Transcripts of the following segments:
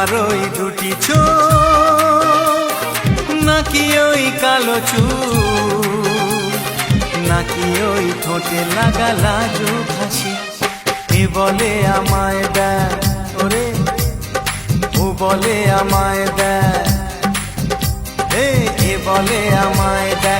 তোমার ওই দুটি চোখ। নাকি ওই কালো চুল। নাকি ওই ঠোঁটে লাগা লাজু হাসি। এ বলে আমায় দেয় ওরে। ও বলে আমায় দেয় এ বলে আমায় দেখ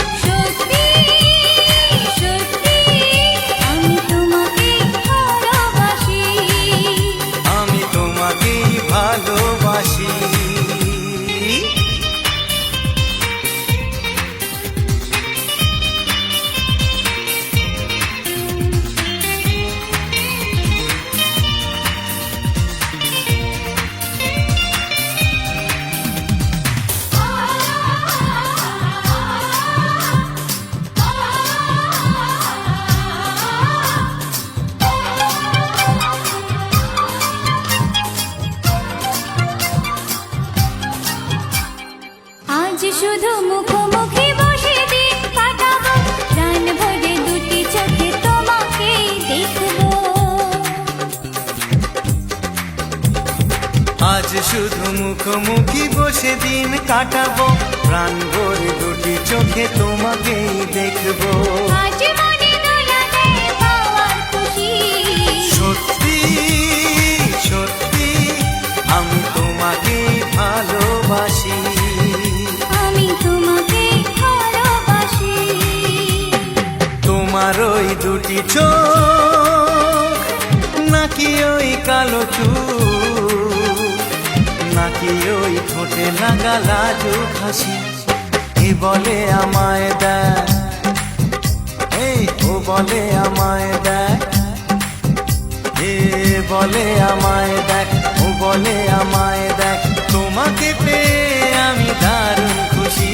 go আজ শুধু মুখোমুখি বসে দিন কাটাবো। প্রাণ ভরে দুটি চোখে তোমাকে দেখব। আজ শুধু মুখোমুখি বসে দিন কাটাবো। প্রাণ ভরে দুটি চোখে তোমাকেই দেখব। দুটি চোখ, নাকি ওই কালো চুল নাকি ওই ঠোঁটে লাগা লাজুক হাসি কি বলে আমায় দেখ এই ও বলে আমায় দেখ এ বলে আমায় দেখ ও বলে আমায় দেখ তোমাকে পেয়ে আমি দারুণ খুশি।